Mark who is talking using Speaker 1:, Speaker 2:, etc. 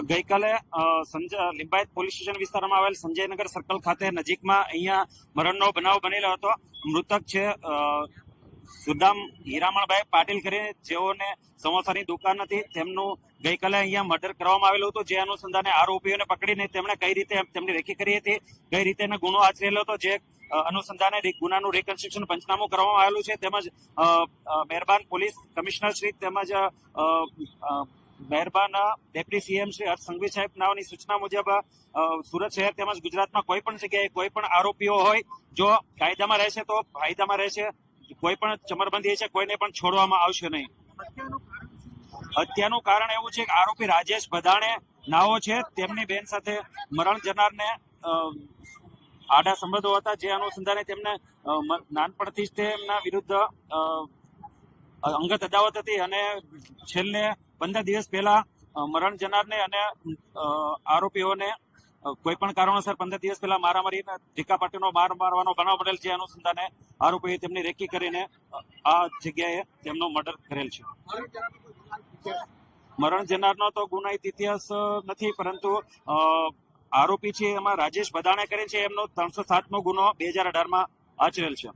Speaker 1: ગઈકાલે Sanjay Limbayat police station વિસ્તારમાં આવેલ સંજયનગર સર્કલ ખાતે નજીકમાં અહીંયા મરણનો બનાવ બનેલો હતો. મૃતક છે સુદામ હીરામણભાઈ પાટીલ કરીને જેઓને સમોસાની દુકાન હતી, તેમનું ગઈકાલે અહીંયા મર્ડર કરવામાં આવેલું હતું. જે અનુસંધાને આરોપીઓને પકડીને તેમણે કઈ રીતે તેમની રેકી કરી હતી, કઈ રીતે ગુનો આચરેલો હતો, જે અનુસંધાને ગુનાનું રિકન્સ્ટ્રક્શન પંચનામું કરવામાં આવેલું છે. તેમજ મહેરબાન પોલીસ કમિશનર શ્રી તેમજ મહેરબાન, ડેપ્યુટી સીએમ શ્રી હર્ષ સંઘવી સાહેબ નાઓની સૂચના મુજબ સુરત શહેર તેમજ ગુજરાતમાં કોઈ પણ જગ્યાએ કોઈ પણ આરોપીઓ હોય, જો કાયદામાં રહેશે તો કાયદામાં રહેશે, કોઈ પણ ચમરબંધી છે કોઈને પણ છોડવામાં આવશે નહીં. હત્યાનું કારણ એવું છે કે આરોપી રાજેશ ભદાણે નાઓ છે, તેમની બેન સાથે મરણ જનારને આડા સંબંધો હતા, જે અનુસંધાને તેમને નાનપણથી જ તેમના વિરુદ્ધ અંગત અદાવત હતી અને છેલ્લે પંદર દિવસ પહેલા મરણ જનારને અને આરોપીઓને કોઈ પણ કારણોસર પંદર દિવસ પહેલા મારામારી ઢીકા પાટીનો માર મારવાનો બનાવ બનેલ છે અનુસંધાને આરોપીએ તેમની રેકી કરીને આ જગ્યાએ તેમનો મર્ડર કરેલ છે. મરણ જનારનો તો ગુનાહિત ઇતિહાસ નથી, પરંતુ આરોપી છે એમાં રાજેશ બદાણે કરે છે. એમનો ત્રણસો સાતમો ગુનો બે હજાર અઢારમાં આચરેલ છે.